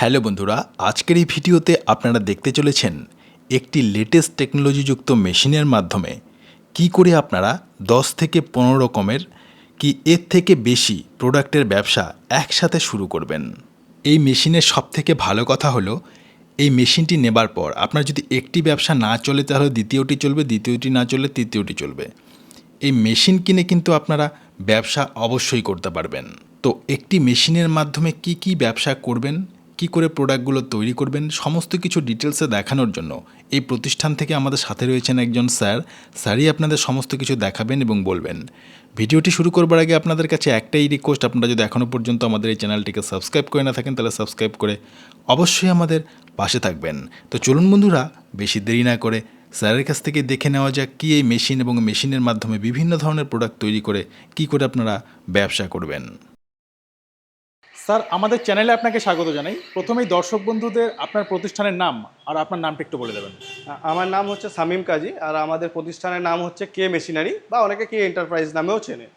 Hello বন্ধুরা, আজকের এই ভিডিওতে আপনারা দেখতে চলেছেন একটি লেটেস্ট টেকনোলজিযুক্ত মেশিনের মাধ্যমে কি করে আপনারা 10 থেকে পনেরো রকমের কি এর থেকে বেশি প্রোডাক্টের ব্যবসা একসাথে শুরু করবেন। এই মেশিনের সবথেকে ভালো কথা হলো, এই মেশিনটি নেবার পর আপনার যদি একটি ব্যবসা না চলে, তাহলে দ্বিতীয়টি চলবে, দ্বিতীয়টি না চলে তৃতীয়টি চলবে। এই মেশিন কিনে কিন্তু আপনারা ব্যবসা অবশ্যই করতে পারবেন। তো একটি মেশিনের মাধ্যমে কি কি ব্যবসা করবেন? কি করে প্রোডাক্টগুলো তৈরি করবেন, সমস্ত কিছু ডিটেলসে দেখানোর জন্য। এই প্রতিষ্ঠান থেকে আমাদের সাথে রয়েছেন একজন স্যার। স্যারই আপনাদের সমস্ত কিছু দেখাবেন এবং বলবেন। ভিডিওটি শুরু করবার আগে আপনাদের কাছে একটাই রিকোয়েস্ট আপনারা যদি এখনও পর্যন্ত আমাদের এই চ্যানেলটিকে সাবস্ক্রাইব করে না থাকেন, তাহলে সাবস্ক্রাইব করে অবশ্যই আমাদের পাশে থাকবেন। তো চলুন বন্ধুরা, বেশি দেরি না করে স্যারের কাছ থেকে দেখে নেওয়া যাক কী এই মেশিন এবং মেশিনের মাধ্যমে বিভিন্ন ধরনের প্রোডাক্ট তৈরি করে কি করে আপনারা ব্যবসা করবেন। স্যার আমাদের চ্যানেলে আপনাকে স্বাগত জানাই। প্রথমেই দর্শক বন্ধুদের আপনার প্রতিষ্ঠানের নাম আর আপনার নামটা একটু বলে দেবেন। আমার নাম হচ্ছে সামিম কাজী আর আমাদের প্রতিষ্ঠানের নাম হচ্ছে কে মেশিনারি বা অনেকে কে এন্টারপ্রাইজ নামেও চেনে।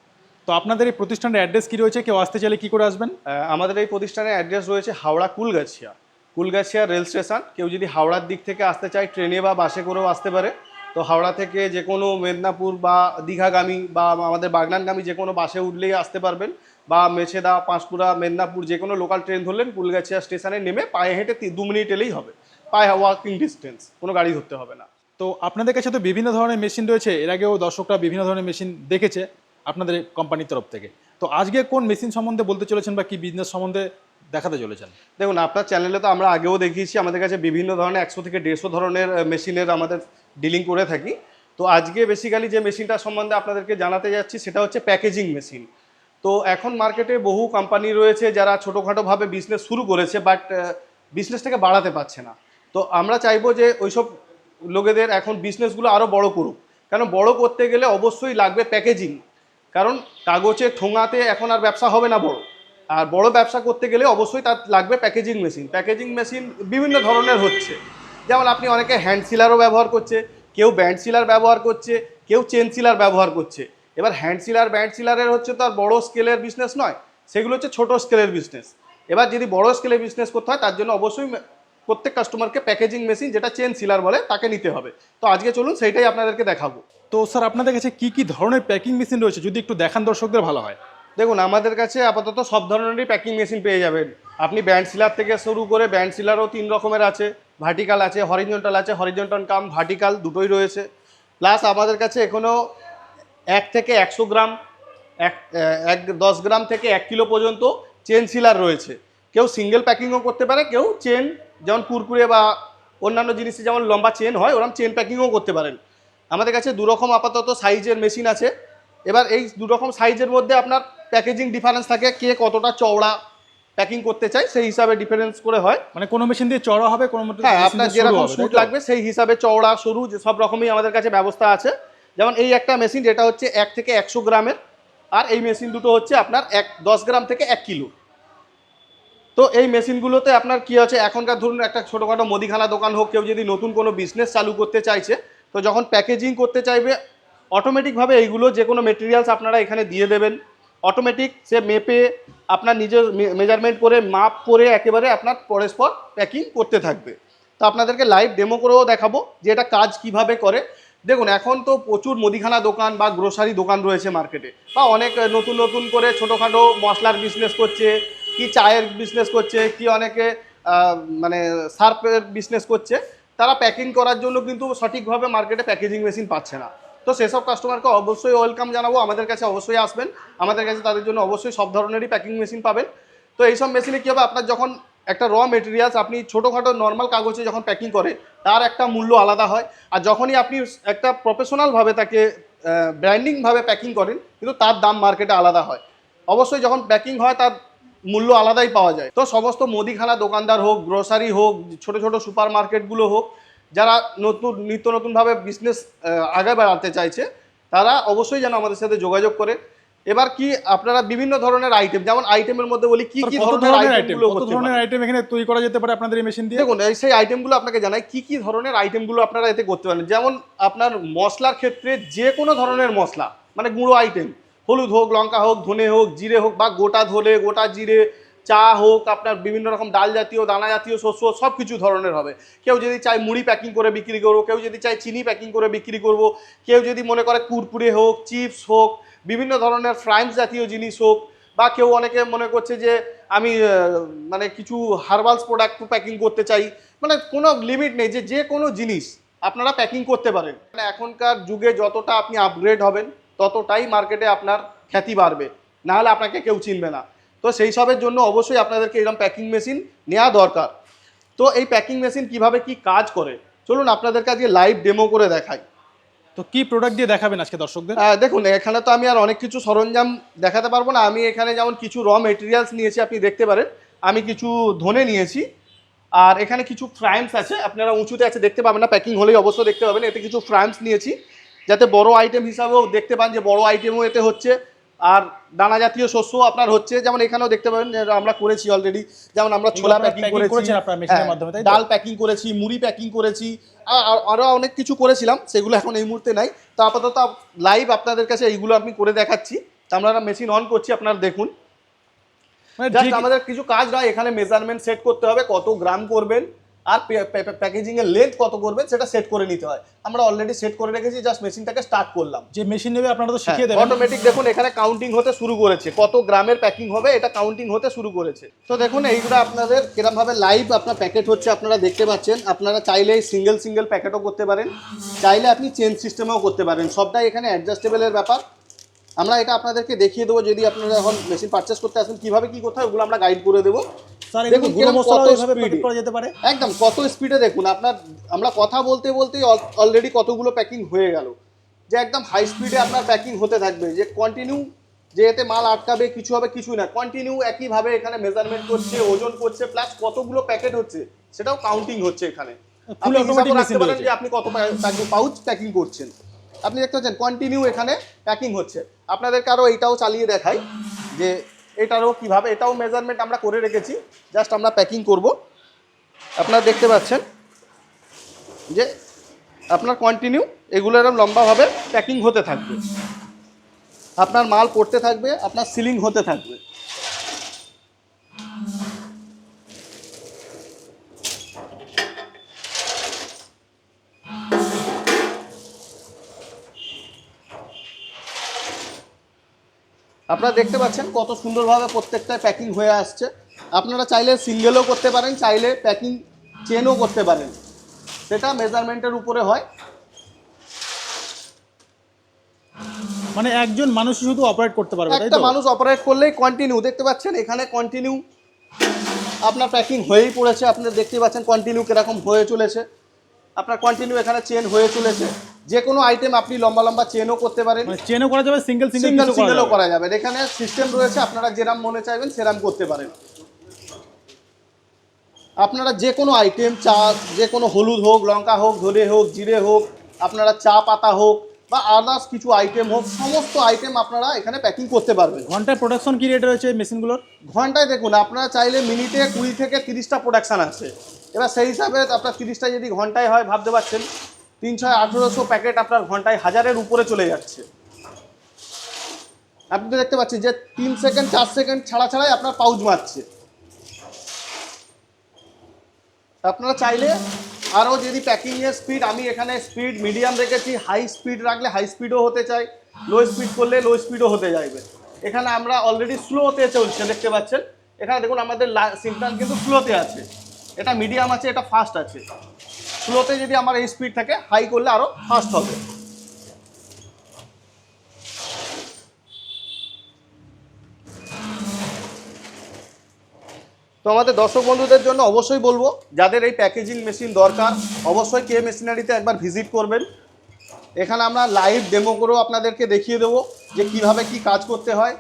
তো আপনাদের এই প্রতিষ্ঠানের অ্যাড্রেস কি রয়েছে? কেউ আসতে চাইলে কি করে আসবেন? আমাদের এই প্রতিষ্ঠানের অ্যাড্রেস রয়েছে Howrah Kulgachia. Kulgachia rail station. কেউ যদি হাওড়ার দিক থেকে আসতে চায় ট্রেনে বা বাসে করেও আসতে পারে। তো হাওড়া থেকে যে কোনো মেদিনীপুর বা দীঘাগামী বা আমাদের বাগনানগামী যে কোনো বাসে উঠলেই আসতে পারবেন। বা মেছেদা পাঁশকুড়া মেদিনীপুর যে কোনো লোকাল ট্রেন ধরলেন কুলগাছিয়া স্টেশনে নেমে পায়ে হেঁটে দু মিনিট এলেই হবে। পায়ে ওয়াকিং ডিস্টেন্স কোনো গাড়ি ধরতে হবে না। তো আপনাদের কাছে তো বিভিন্ন ধরনের মেশিন রয়েছে এর আগেও দর্শকরা বিভিন্ন ধরনের মেশিন দেখেছে আপনাদের কোম্পানির তরফ থেকে। তো আজকে কোন মেশিন সম্বন্ধে বলতে চলেছেন বা কি বিজনেস সম্বন্ধে দেখাতে চলেছেন? দেখুন আপনার চ্যানেলে তো আমরা আগেও দেখিয়েছি আমাদের কাছে বিভিন্ন ধরনের একশো থেকে দেড়শো ধরনের মেশিনের আমাদের ডিলিং করে থাকি। তো আজকে বেসিক্যালি যে মেশিনটা সম্বন্ধে আপনাদেরকে জানাতে যাচ্ছি সেটা হচ্ছে প্যাকেজিং মেশিন তো এখন মার্কেটে বহু কোম্পানি রয়েছে যারা ছোটোখাটোভাবে বিজনেস শুরু করেছে বাট বিজনেসটাকে বাড়াতে পারছে না। তো আমরা চাইব যে ওইসব লোকেদের এখন বিজনেসগুলো আরও বড় করুক। কারণ বড় করতে গেলে অবশ্যই লাগবে প্যাকেজিং কারণ কাগজে ঠোঙাতে এখন আর ব্যবসা হবে না বড়। আর বড় ব্যবসা করতে গেলে অবশ্যই তার লাগবে প্যাকেজিং মেশিন প্যাকেজিং মেশিন বিভিন্ন ধরনের হচ্ছে। যেমন আপনি অনেকে হ্যান্ড সিলারও ব্যবহার করছে, কেউ ব্যান্ড সিলার ব্যবহার করছে, কেউ চেন সিলার ব্যবহার করছে। এবার হ্যান্ড সিলার ব্যান্ড সিলারের হচ্ছে তো আর বড় স্কেলের বিজনেস নয় সেগুলো হচ্ছে ছোট স্কেলের বিজনেস এবার যদি বড় স্কেলে বিজনেস করতে হয় তার জন্য অবশ্যই প্রত্যেক কাস্টমারকে প্যাকেজিং মেশিন যেটা চেন সিলার বলে তাকে নিতে হবে। তো আজকে চলুন সেইটাই আপনাদেরকে দেখাবো। তো স্যার আপনাদের কাছে কি কি ধরনের প্যাকিং মেশিন রয়েছে? যদি একটু দেখান দর্শকদের ভালো হয়। দেখুন আমাদের কাছে আপাতত সব ধরনেরই প্যাকিং মেশিন পেয়ে যাবেন। আপনি ব্যান্ড সিলার থেকে শুরু করে ব্যান্ড সিলারও তিন রকমের আছে। ভার্টিক্যাল আছে হরিজন্টাল আছে হরিজন্টাল কাম ভার্টিক্যাল দুটোই রয়েছে। প্লাস আমাদের কাছে এখনও এক থেকে একশো গ্রাম এক এক দশ গ্রাম থেকে এক কিলো পর্যন্ত চেন সিলার রয়েছে। কেউ সিঙ্গেল প্যাকিংও করতে পারে কেউ চেন যেমন কুরকুরে বা অন্যান্য জিনিসে যেমন লম্বা চেন হয় ওরকম চেন প্যাকিংও করতে পারেন। আমাদের কাছে দুরকম আপাতত সাইজের মেশিন আছে। এবার এই দুরকম সাইজের মধ্যে আপনার প্যাকেজিং ডিফারেন্স থাকে কে কতটা চওড়া প্যাকিং করতে চায় সেই হিসাবে ডিফারেন্স করে হয়। মানে কোনো মেশিন দিয়ে চড়া হবে কোনো হ্যাঁ আপনার যেরকম স্যুট লাগবে সেই হিসাবে চওড়া সরু যে সব রকমই আমাদের কাছে ব্যবস্থা আছে। যেমন এই একটা মেশিন যেটা হচ্ছে এক থেকে একশো গ্রামের, আর এই মেশিন দুটো হচ্ছে আপনার এক, দশ গ্রাম থেকে এক কিলো। তো এই মেশিনগুলোতে আপনার কি আছে, এখনকার ধরুন একটা ছোটোখাটো মুদিখানা দোকান হোক, কেউ যদি নতুন কোনো বিজনেস চালু করতে চাইছে, তো যখন প্যাকেজিং করতে চাইবে অটোমেটিকভাবে এইগুলো যে কোনো মেটেরিয়ালস আপনারা এখানে দিয়ে দেবেন। অটোমেটিক সে মেপে আপনার নিজের মেজারমেন্ট করে, মাপ করে একেবারে আপনার পরস্পর প্যাকিং করতে থাকবে। তো আপনাদেরকে লাইভ ডেমো করেও দেখাবো যে এটা কাজ কীভাবে করে। দেখুন, এখন তো প্রচুর মুদিখানা দোকান বা গ্রোসারি দোকান রয়েছে মার্কেটে বা অনেক নতুন নতুন করে ছোটোখাটো মশলার বিজনেস করছে, কি চায়ের বিজনেস করছে, কি অনেকে মানে সার্ফের বিজনেস করছে। তারা প্যাকিং করার জন্য কিন্তু সঠিকভাবে মার্কেটে প্যাকেজিং মেশিন পাচ্ছে না। তো সেসব কাস্টমারকে অবশ্যই ওয়েলকাম জানাব। আমাদের কাছে অবশ্যই আসবেন। আমাদের কাছে তাদের জন্য অবশ্যই সব ধরনেরই প্যাকিং মেশিন পাবেন। তো এইসব মেশিনে কী হবে? আপনার যখন একটা র মেটেরিয়ালস আপনি ছোটোখাটো নর্মাল কাগজে যখন প্যাকিং করে, তার একটা মূল্য আলাদা হয়। আর যখনই আপনি একটা প্রফেশনালভাবে তাকে ব্র্যান্ডিংভাবে প্যাকিং করেন, কিন্তু তার দাম মার্কেটে আলাদা হয়। অবশ্যই যখন প্যাকিং হয়, তার মূল্য আলাদাই পাওয়া যায়। তো সমস্ত মুদিখানা দোকানদার হোক গ্রোসারি হোক, ছোট ছোট সুপার মার্কেটগুলো হোক, যারা নতুন, নিত্য নতুনভাবে বিজনেস আগে বাড়াতে চাইছে, তারা অবশ্যই যেন আমাদের সাথে যোগাযোগ করে। এবার কি আপনারা বিভিন্ন ধরনের আইটেম যেমন আইটেমের মধ্যে বলি কি কি ধরনের ধরনের আইটেম আইটেমগুলো কত ধরনের আইটেম এখানে তৈরি করা যেতে পারে আপনাদের এই মেশিন দিয়ে? দেখুন এই সেই আইটেমগুলো আপনাকে জানাই কি কি ধরনের আইটেমগুলো আপনারা এতে করতে পারেন? যেমন আপনার মশলার ক্ষেত্রে যে কোনো ধরনের মশলা মানে গুঁড়ো আইটেম হলুদ হোক লঙ্কা হোক ধনে হোক জিরে হোক বা গোটা ধনে গোটা জিরে চা হোক আপনার বিভিন্ন রকম ডাল জাতীয় দানা জাতীয় শস্য সব কিছু ধরনের হবে। কেউ যদি চায় মুড়ি প্যাকিং করে বিক্রি করব কেউ যদি চায় চিনি প্যাকিং করে বিক্রি করব কেউ যদি মনে করে কুরকুরে হোক চিপস হোক বিভিন্ন ধরনের ফ্রাইমস জাতীয় জিনিস হোক বা কেউ অনেকে মনে করছে যে আমি মানে কিছু হার্বালস প্রোডাক্ট প্যাকিং করতে চাই। মানে কোনো লিমিট নেই যে যে কোনো জিনিস আপনারা প্যাকিং করতে পারেন। মানে এখনকার যুগে যতটা আপনি আপগ্রেড হবেন, ততটাই মার্কেটে আপনার খ্যাতি বাড়বে। নাহলে আপনাকে কেউ চিনবে না। তো সেই সবের জন্য অবশ্যই আপনাদেরকে এরকম প্যাকিং মেশিন নেওয়া দরকার। তো এই প্যাকিং মেশিন কীভাবে কি কাজ করে? চলুন আপনাদেরকে আজকে লাইভ ডেমো করে দেখাই। তো কি প্রোডাক্ট দিয়ে দেখাবেন আজকে দর্শকদের? দেখুন, এখানে তো আমি আর অনেক কিছু সরঞ্জাম দেখাতে পারব না। আমি এখানে যেমন কিছু র মেটেরিয়ালস নিয়েছি, আপনি দেখতে পারেন। আমি কিছু ধনে নিয়েছি। আর এখানে কিছু ফ্রাইমস আছে, আপনারা উঁচুতে আছে, দেখতে পাবেন না প্যাকিং হলেই অবশ্যই দেখতে পাবেন। এতে কিছু ফ্রাইমস নিয়েছি, যাতে বড় আইটেম হিসাবেও দেখতে পান যে বড় আইটেমও এতে হচ্ছে। আর দানা জাতীয় শস্য আপনার হচ্ছে যেমন এখানেও দেখতে পাবেন আমরা করেছি অলরেডি যেমন আমরা ছোলা প্যাকিং করেছি হ্যাঁ? ডাল প্যাকিং করেছি মুড়ি প্যাকিং করেছি আ- আর- আরও অনেক কিছু করেছিলাম সেগুলো এখন এই মুহূর্তে নাই। তো আপাতত লাইভ আপনাদের কাছে এইগুলো আমি করে দেখাচ্ছি। তো আমরা মেশিন অন করছি আপনারা দেখুন। মানে জাস্ট আমাদের কিছু কাজ নয় এখানে মেজারমেন্ট সেট করতে হবে কত গ্রাম করবেন আর প্যাকেজিং এর লেন্থ কত করবেন সেটা সেট করে নিতে হয়। আমরা অলরেডি সেট করে রেখেছি জাস্ট মেশিনটাকে স্টার্ট করলাম। যে মেশিন নেবে আপনারা তো শিখিয়ে দেবেন। অটোমেটিক দেখুন এখানে কাউন্টিং হতে শুরু করেছে। কত গ্রামের প্যাকিং হবে এটা কাউন্টিং হতে শুরু করেছে। তো দেখুন এইগুলো আপনাদের কিরম ভাবে লাইভ আপনার প্যাকেট হচ্ছে আপনারা দেখতে পাচ্ছেন। আপনারা চাইলে সিঙ্গেল সিঙ্গেল প্যাকেটও করতে পারেন। চাইলে আপনি চেন সিস্টেমেও করতে পারেন। সবটাই এখানে অ্যাডজাস্টেবলের ব্যাপার। আমরা এটা আপনাদেরকে দেখিয়ে দেবো যদি আপনারা এখন মেশিন পারচেস করতে আসেন কীভাবে কি করতে হয় ওগুলো আমরা গাইড করে দেবো। স্যার দেখুন গুঁড়ো মশলা এইভাবে প্যাকেট করা যেতে পারে? একদম কত স্পিডে দেখুন আপনার আমরা কথা বলতে বলতেই অলরেডি কতগুলো প্যাকিং হয়ে গেল। যে একদম হাই স্পিডে আপনার প্যাকিং হতে থাকবে যে কন্টিনিউ যে এতে মাল আটকাবে কিছু হবে কিছু না কন্টিনিউ একইভাবে এখানে মেজারমেন্ট করছে ওজন করছে প্লাস কতগুলো প্যাকেট হচ্ছে সেটাও কাউন্টিং হচ্ছে এখানে। আপনি automatic রাখতে পারেন যে আপনি কত পাউচ প্যাকিং করছেন। আপনি দেখতে পাচ্ছেন কন্টিনিউ এখানে প্যাকিং হচ্ছে। আপনাদেরকে আরও এইটাও চালিয়ে দেখাই যে এটারও কীভাবে, এটাও মেজারমেন্ট আমরা করে রেখেছি। জাস্ট আমরা প্যাকিং করব। আপনারা দেখতে পাচ্ছেন যে আপনার কন্টিনিউ এগুলো এরকম লম্বাভাবে প্যাকিং হতে থাকবে। আপনার মাল পড়তে থাকবে, আপনার সিলিং হতে থাকবে। আপনারা দেখতে পাচ্ছেন কত সুন্দরভাবে প্রত্যেকটা প্যাকিং হয়ে আসছে। আপনারা চাইলে সিঙ্গেলও করতে পারেন চাইলে প্যাকিং চেনও করতে পারেন। সেটা মেজারমেন্টের উপরে হয়। মানে একজন মানুষ শুধু অপারেট করতে পারবে একটা মানুষ অপারেট করলেই কন্টিনিউ দেখতে পাচ্ছেন এখানে কন্টিনিউ আপনার প্যাকিং হয়েই পড়েছে। আপনি দেখতে পাচ্ছেন কন্টিনিউ কীরকম হয়ে চলেছে। আপনার কন্টিনিউ এখানে চেন হয়ে চলেছে। যে কোনো আইটেম আপনি লম্বা লম্বা চেনও করতে পারেন। মানে চেনও করা যাবে সিঙ্গেল সিঙ্গেল সিঙ্গেলও করা যাবে। এখানে সিস্টেম রয়েছে আপনারা যেরাম মনে চাইবেন সেরাম করতে পারেন। আপনারা যে কোনো আইটেম চা যে কোনো হলুদ হোক লঙ্কা হোক ধনে হোক জিরে হোক আপনারা চা পাতা হোক বা আদার্স কিছু আইটেম হোক সমস্ত আইটেম আপনারা এখানে প্যাকিং করতে পারবেন। ঘন্টায় প্রোডাকশন কি রেট রয়েছে মেশিনগুলোর ঘন্টায় দেখুন আপনারা চাইলে মিনিটে কুড়ি থেকে তিরিশটা প্রোডাকশান আছে। এবার সেই হিসাবে আপনার তিরিশটা যদি ঘন্টায় হয় ভাবতে পারছেন তিন, ছয়, আঠেরোশো প্যাকেট আপনার ঘন্টায় হাজারের উপরে চলে যাচ্ছে। আপনি তো দেখতে পাচ্ছেন যে তিন সেকেন্ড, চার সেকেন্ড ছাড়া ছাড়াই আপনার পাউচ মারছে। আপনারা চাইলে আরও যদি প্যাকিংয়ের স্পিড আমি এখানে স্পিড মিডিয়াম রেখেছি হাই স্পিড রাখলে হাই স্পিডও হতে চাই লো স্পিড করলে লো স্পিডও হতে যাইবে। এখানে আমরা অলরেডি স্লোতে চলছে, দেখতে পাচ্ছেন? এখানে দেখুন আমাদের সিগন্যাল কিন্তু স্লোতে আছে। এটা মিডিয়াম আছে, এটা ফাস্ট আছে। স্লোতে যদি আমার এই স্পিড থাকে হাই করলে আরও ফাস্ট হবে। তো আমাদের দর্শক বন্ধুদের জন্য অবশ্যই বলব, যাদের এই প্যাকেজিং মেশিন দরকার, অবশ্যই কে মেশিনারিতে একবার ভিজিট করবেন। এখানে আমরা লাইভ ডেমো করেও আপনাদেরকে দেখিয়ে দেবো যে কীভাবে কি কাজ করতে হয়।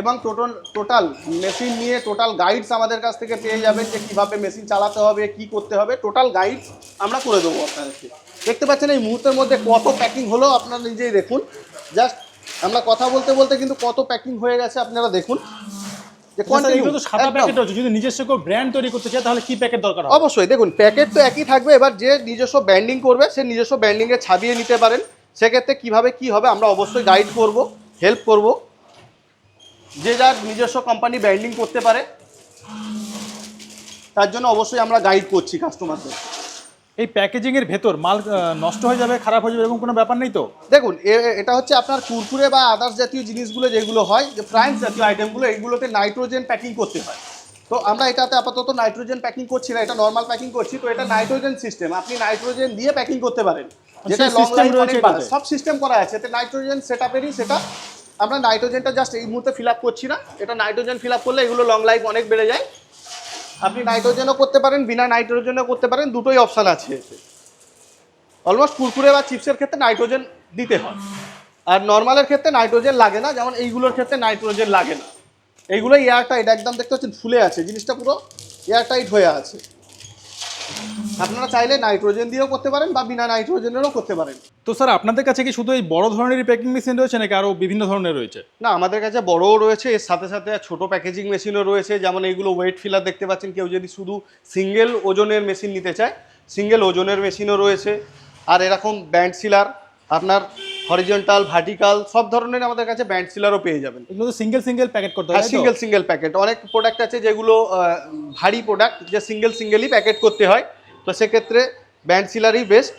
এবং টোটাল টোটাল মেশিন নিয়ে টোটাল গাইডস আমাদের কাছ থেকে পেয়ে যাবেন যে কীভাবে মেশিন চালাতে হবে কি করতে হবে। টোটাল গাইডস আমরা করে দেবো আপনাদেরকে। দেখতে পাচ্ছেন এই মুহূর্তের মধ্যে কত প্যাকিং হলো আপনারা নিজেই দেখুন। জাস্ট আমরা কথা বলতে বলতে কিন্তু কত প্যাকিং হয়ে গেছে আপনারা দেখুন। যে এগুলো তো সাদা প্যাকেট হচ্ছে যদি নিজস্ব কেউ ব্র্যান্ড তৈরি করতে চায় তাহলে কি প্যাকেট দরকার অবশ্যই দেখুন প্যাকেট তো একই থাকবে এবার যে নিজস্ব ব্যান্ডিং করবে সে নিজস্ব ব্যান্ডিংয়ে ছাপিয়ে নিতে পারেন। সেক্ষেত্রে কীভাবে কি হবে আমরা অবশ্যই গাইড করব হেল্প করব। যে যার নিজস্ব কোম্পানি ব্র্যান্ডিং করতে পারে তার জন্য অবশ্যই আমরা গাইড করছি কাস্টমারদের এই প্যাকেজিংয়ের ভেতর মাল নষ্ট হয়ে যাবে খারাপ হয়ে যাবে এরকম কোনো ব্যাপার নেই তো? দেখুন এটা হচ্ছে আপনার কুরকুরে বা আদার্স জাতীয় জিনিসগুলো যেগুলো হয় যে ফ্রাইন্স জাতীয় আইটেমগুলো এইগুলোতে নাইট্রোজেন প্যাকিং করতে হয়। তো আমরা এটাতে আপাতত নাইট্রোজেন প্যাকিং করছি না এটা নর্মাল প্যাকিং করছি। তো এটা নাইট্রোজেন সিস্টেম আপনি নাইট্রোজেন দিয়ে প্যাকিং করতে পারেন। যেটা লং লাইফ? সব সিস্টেম করা আছে। এতে নাইট্রোজেন সেটআপেরই সেটা আমরা নাইট্রোজেনটা জাস্ট এই মুহূর্তে ফিল করছি না। এটা নাইট্রোজেন ফিল করলে এগুলো লং লাইফ অনেক বেড়ে যায়। আপনি নাইট্রোজেনও করতে পারেন, বিনা নাইট্রোজেনও করতে পারেন, দুটোই অপশান আছে অলমোস্ট কুরকুরে বা চিপসের ক্ষেত্রে নাইট্রোজেন দিতে হয়। আর নর্মালের ক্ষেত্রে নাইট্রোজেন লাগে না, যেমন এইগুলোর ক্ষেত্রে নাইট্রোজেন লাগে না। এইগুলো এয়ার টাইট একদম দেখতে পাচ্ছেন, ফুলে আছে। জিনিসটা পুরো এয়ার টাইট হয়ে আছে। আপনারা চাইলে নাইট্রোজেন দিয়েও করতে পারেন বা বিনা নাইট্রোজেনেরও করতে পারেন। তো স্যার আপনাদের কাছে কি শুধু এই বড় ধরনেরই প্যাকিং মেশিন রয়েছে নাকি আরও বিভিন্ন ধরনের রয়েছে? না আমাদের কাছে বড়ও রয়েছে এর সাথে সাথে ছোট প্যাকেজিং মেশিনও রয়েছে যেমন এইগুলো ওয়েট ফিলার দেখতে পাচ্ছেন কেউ যদি শুধু সিঙ্গেল ওজনের মেশিন নিতে চায় সিঙ্গেল ওজনের মেশিনও রয়েছে। আর এরকম ব্যান্ড সিলার আপনার হরিজন্টাল ভার্টিক্যাল সব ধরনের আমাদের কাছে ব্যান্ড সিলারও পেয়ে যাবেন। এগুলো তো সিঙ্গেল সিঙ্গেল প্যাকেট করতে হয় সিঙ্গেল সিঙ্গেল প্যাকেট অনেক প্রোডাক্ট আছে যেগুলো ভারী প্রোডাক্ট যে সিঙ্গেল সিঙ্গেলই প্যাকেট করতে হয়। তো সেক্ষেত্রে ব্যান্ড সিলারই বেস্ট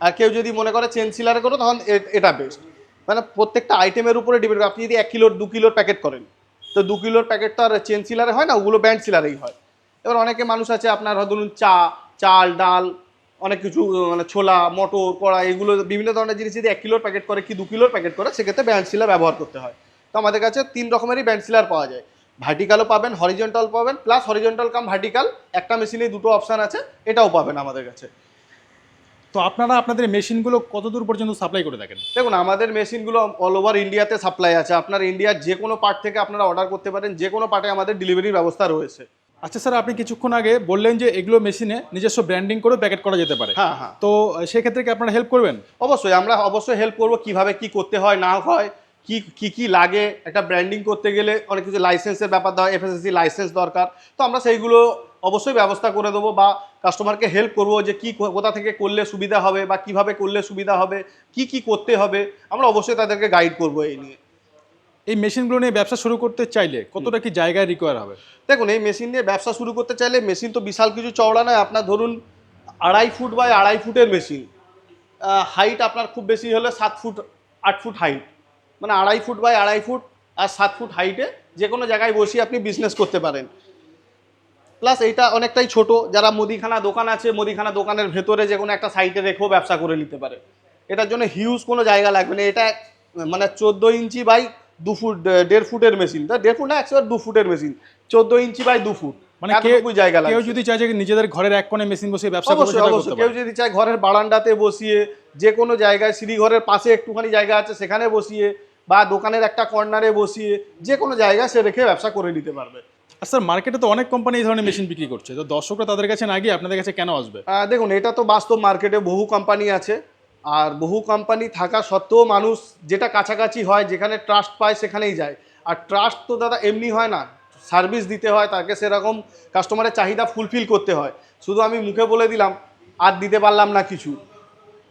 আর কেউ যদি মনে করে চেন সিলারে করো, তখন এটা বেস্ট মানে প্রত্যেকটা আইটেমের উপরে ডিপেন্ড করে। আপনি যদি এক কিলোর, দু কিলোর প্যাকেট করেন, তো দু কিলোর প্যাকেট তো আর চেন সিলারে হয় না, ওগুলো ব্যান্ড সিলারেই হয়। এবার অনেকে মানুষ আছে, আপনার ধরুন চা, চাল, ডাল, অনেক কিছু মানে ছোলা, মটর, কড়া, এগুলো বিভিন্ন ধরনের জিনিস যদি এক কিলোর প্যাকেট করে, কি দু কিলোর প্যাকেট করে, সেক্ষেত্রে ব্যান্ড সিলার ব্যবহার করতে হয়। তো আমাদের কাছে তিন রকমেরই ব্যান্ড সিলার পাওয়া যায়। ভার্টিক্যালও পাবেন হরিজন্টাল পাবেন প্লাস হরিজন্টাল কাম ভার্টিক্যাল একটা মেশিনে দুটো অপশান আছে এটাও পাবেন আমাদের কাছে। তো আপনারা আপনাদের মেশিনগুলো কত দূর পর্যন্ত সাপ্লাই করে থাকেন? দেখুন আমাদের মেশিনগুলো অল ওভার ইন্ডিয়াতে সাপ্লাই আছে। আপনার ইন্ডিয়ার যে কোনো পার্ট থেকে আপনারা অর্ডার করতে পারেন যে কোনো পার্টে আমাদের ডেলিভারির ব্যবস্থা রয়েছে। আচ্ছা স্যার আপনি কিছুক্ষণ আগে বললেন যে এগুলো মেশিনে নিজস্ব ব্র্যান্ডিং করে প্যাকেট করা যেতে পারে। হ্যাঁ হ্যাঁ। তো সেক্ষেত্রে কি আপনারা হেল্প করবেন? অবশ্যই আমরা অবশ্যই হেল্প করব কীভাবে কি করতে হয় না হয়। কি কি কি লাগে? একটা ব্র্যান্ডিং করতে গেলে অনেক কিছু লাইসেন্সের ব্যাপার দেওয়া এফএসএসসি লাইসেন্স দরকার। তো আমরা সেইগুলো অবশ্যই ব্যবস্থা করে দেবো বা কাস্টমারকে হেল্প করব যে কি কো- কোথা থেকে করলে সুবিধা হবে বা কীভাবে করলে সুবিধা হবে কি কি করতে হবে আমরা অবশ্যই তাদেরকে গাইড করব এই নিয়ে। এই মেশিনগুলো নিয়ে ব্যবসা শুরু করতে চাইলে কতটা কি জায়গায় রিকোয়ার হবে? দেখুন এই মেশিন নিয়ে ব্যবসা শুরু করতে চাইলে মেশিন তো বিশাল কিছু চওড়া নয়। আপনার ধরুন আড়াই ফুট বাই আড়াই ফুটের মেশিন হাইট আপনার খুব বেশি হলে সাত ফুট আট ফুট হাইট মানে আড়াই ফুট বাই আড়াই ফুট আর সাত ফুট হাইটে যে কোনো জায়গায় বসিয়ে আপনি বিজনেস করতে পারেন। প্লাস এইটা অনেকটাই ছোট যারা মুদিখানা দোকান আছে মুদিখানা দোকানের ভেতরে যে কোনো একটা সাইটে রেখেও ব্যবসা করে নিতে পারে। এটার জন্য হিউজ কোনো জায়গা লাগবে না এটা মানে চোদ্দ ইঞ্চি বাই দু ফুট দেড় ফুটের মেশিন তা দেড় ফুট না একশো দু ফুটের মেশিন চোদ্দ ইঞ্চি বাই দু ফুট। মানে কেউ জায়গা কেউ যদি চায় যে নিজেদের ঘরের এক কোণে মেশিন বসে ব্যবসা করবে অবশ্যই করতে কেউ যদি চায় ঘরের বারান্দাতে বসিয়ে যে কোনো জায়গায় সিঁড়ি ঘরের পাশে একটুখানি জায়গা আছে সেখানে বসিয়ে বা দোকানের একটা কর্নারে বসিয়ে যে কোনো জায়গায় সে রেখে ব্যবসা করে নিতে পারবে। আর স্যার মার্কেটে তো অনেক কোম্পানি এই ধরনের মেশিন বিক্রি করছে। তো দর্শকরা তাদের কাছে না গিয়ে আপনাদের কাছে কেন আসবে? দেখুন এটা তো বাস্তব মার্কেটে বহু কোম্পানি আছে। আর বহু কোম্পানি থাকা সত্ত্বেও মানুষ যেটা কাছাকাছি হয় যেখানে ট্রাস্ট পায় সেখানেই যায়। আর ট্রাস্ট তো দাদা এমনি হয় না। সার্ভিস দিতে হয় তাকে সেরকম কাস্টমারের চাহিদা ফুলফিল করতে হয়। শুধু আমি মুখে বলে দিলাম আর দিতে পারলাম না কিছু।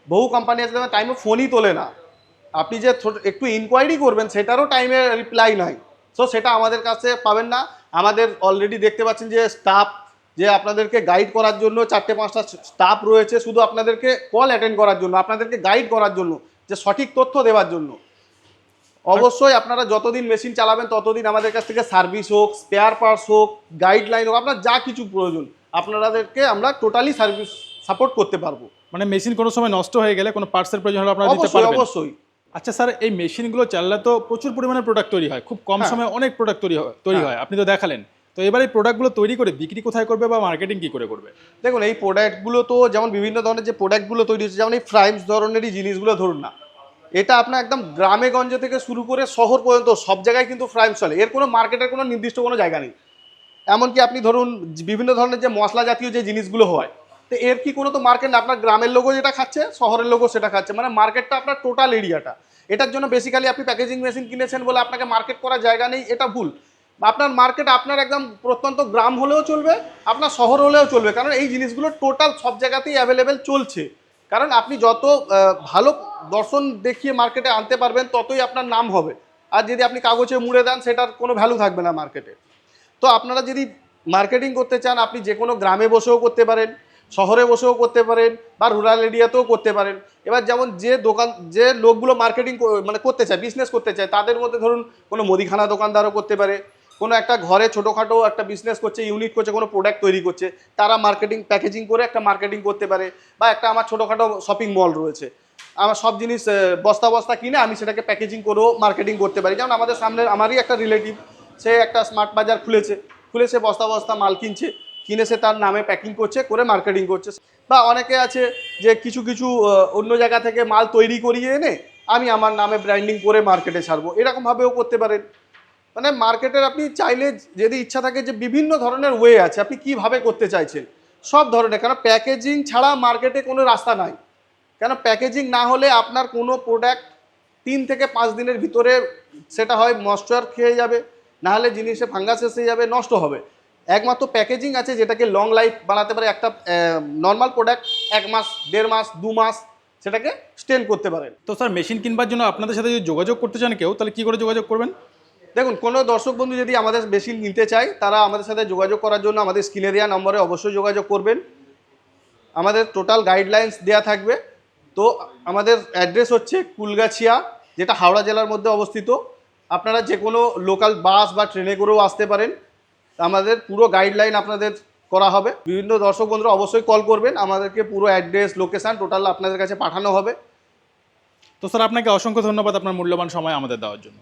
বহু কোম্পানি আছে টাইমে ফোনই তোলে না। আপনি যে একটু ইনকোয়ারি করবেন সেটারও টাইমে রিপ্লাই নাই। সো সেটা আমাদের কাছে পাবেন না। আমাদের অলরেডি দেখতে পাচ্ছেন যে স্টাফ যে আপনাদেরকে গাইড করার জন্য চারটে পাঁচটা স্টাফ রয়েছে শুধু আপনাদেরকে কল অ্যাটেন্ড করার জন্য আপনাদেরকে গাইড করার জন্য যে সঠিক তথ্য দেওয়ার জন্য। অবশ্যই আপনারা যতদিন মেশিন চালাবেন ততদিন আমাদের কাছ থেকে সার্ভিস হোক স্পেয়ার পার্টস হোক গাইডলাইন হোক আপনার যা কিছু প্রয়োজন আপনাদেরকে আমরা টোটালি সার্ভিস সাপোর্ট করতে পারব। মানে মেশিন কোনো সময় নষ্ট হয়ে গেলে কোনো পার্টসের প্রয়োজন হলে আপনারা দিতে অবশ্যই পারবেন? অবশ্যই। আচ্ছা স্যার এই মেশিনগুলো চাললে তো প্রচুর পরিমাণে প্রোডাক্ট তৈরি হয়। খুব কম হ্যাঁ। সময়ে অনেক প্রোডাক্ট তৈরি হয় তৈরি হয়। আপনি তো দেখালেন। তো এবার এই প্রোডাক্টগুলো তৈরি করে বিক্রি কোথায় করবে বা মার্কেটিং কি করে করবে? দেখুন এই প্রোডাক্টগুলো তো যেমন বিভিন্ন ধরনের যে প্রোডাক্টগুলো তৈরি হচ্ছে যেমন এই ফ্রাইমস ধরনেরই জিনিসগুলো ধরুন না। এটা আপনার একদম গ্রামে গঞ্জে থেকে শুরু করে শহর পর্যন্ত সব জায়গায় কিন্তু ফ্রাইম চলে। এর কোনো মার্কেটের কোনো নির্দিষ্ট কোনো জায়গা নেই। এমনকি আপনি ধরুন বিভিন্ন ধরনের যে মশলা জাতীয় যে জিনিসগুলো হয় তো এর কি কোনো তো মার্কেট না আপনার গ্রামের লোকও যেটা খাচ্ছে, শহরের লোকও সেটা খাচ্ছে। মানে মার্কেটটা আপনার টোটাল এরিয়াটা এটার জন্য বেসিক্যালি আপনি প্যাকেজিং মেশিন কিনেছেন বলে আপনাকে মার্কেট করার জায়গা নেই, এটা ভুল। আপনার মার্কেট আপনার একদম প্রত্যন্ত গ্রাম হলেও চলবে, আপনার শহর হলেও চলবে। কারণ এই জিনিসগুলো টোটাল সব জায়গাতেই অ্যাভেলেবেল চলছে। কারণ আপনি যত ভালো দর্শন দেখিয়ে মার্কেটে আনতে পারবেন, ততই আপনার নাম হবে। আর যদি আপনি কাগজে মুড়ে দেন, সেটার কোনো ভ্যালু থাকবে না মার্কেটে তো আপনারা যদি মার্কেটিং করতে চান, আপনি যে কোনো গ্রামে বসেও করতে পারেন। শহরে বসেও করতে পারেন বা রুরাল এরিয়াতেও করতে পারেন। এবার যেমন যে দোকান যে লোকগুলো মার্কেটিং মানে করতে চায় বিজনেস করতে চায়, তাদের মধ্যে ধরুন কোনো মুদিখানা দোকানদারও করতে পারে, কোনো একটা ঘরে ছোটোখাটো একটা বিজনেস করছে ইউনিট করছে, কোনো প্রোডাক্ট তৈরি করছে, তারা মার্কেটিং প্যাকেজিং করে একটা মার্কেটিং করতে পারে বা একটা আমার ছোটোখাটো শপিং মল রয়েছে। আমার সব জিনিস বস্তা বস্তা কিনে আমি সেটাকে প্যাকেজিং করেও মার্কেটিং করতে পারি। যেমন আমাদের সামনে আমারই একটা রিলেটিভ সে একটা স্মার্ট বাজার খুলেছে, খুলে সে বস্তা বস্তা মাল কিনছে কিনে সে তার নামে প্যাকিং করছে, করে মার্কেটিং করছে। বা অনেকে আছে যে কিছু কিছু অন্য জায়গা থেকে মাল তৈরি করিয়ে এনে আমি আমার নামে ব্র্যান্ডিং করে মার্কেটে ছাড়বো। এরকমভাবেও করতে পারেন। মানে মার্কেটের আপনি চাইলে যদি ইচ্ছা থাকে যে বিভিন্ন ধরনের ওয়ে আছে, আপনি কীভাবে করতে চাইছেন? সব ধরনের কারণ প্যাকেজিং ছাড়া মার্কেটে কোনো রাস্তা নাই। কেন প্যাকেজিং না হলে আপনার কোনো প্রোডাক্ট তিন থেকে পাঁচ দিনের ভিতরে সেটা হয় ময়েশ্চার খেয়ে যাবে, না হলে জিনিসে ফাঙ্গাস এসে যাবে, নষ্ট হবে। একমাত্র প্যাকেজিং আছে যেটাকে লং লাইফ বানাতে পারে একটা নর্মাল প্রোডাক্ট এক মাস দেড় মাস দু মাস সেটাকে স্টেন করতে পারেন। তো স্যার মেশিন কিনবার জন্য আপনাদের সাথে যদি যোগাযোগ করতে চান কেউ তাহলে কী করে যোগাযোগ করবেন? দেখুন কোনো দর্শক বন্ধু যদি আমাদের মেশিন নিতে চায় তারা আমাদের সাথে যোগাযোগ করার জন্য আমাদের স্ক্রিনে দেওয়া নম্বরে অবশ্যই যোগাযোগ করবেন। আমাদের টোটাল গাইডলাইন্স দেওয়া থাকবে। তো আমাদের অ্যাড্রেস হচ্ছে কুলগাছিয়া যেটা হাওড়া জেলার মধ্যে অবস্থিত। আপনারা যে কোনো লোকাল বাস বা ট্রেনে করেও আসতে পারেন। আমাদের পুরো গাইডলাইন আপনাদের করা হবে। বিভিন্ন দর্শক বন্ধুরা অবশ্যই কল করবেন। আমাদেরকে পুরো অ্যাড্রেস লোকেশান টোটাল আপনাদের কাছে পাঠানো হবে। তো স্যার আপনাকে অসংখ্য ধন্যবাদ আপনার মূল্যবান সময় আমাদের দেওয়ার জন্য।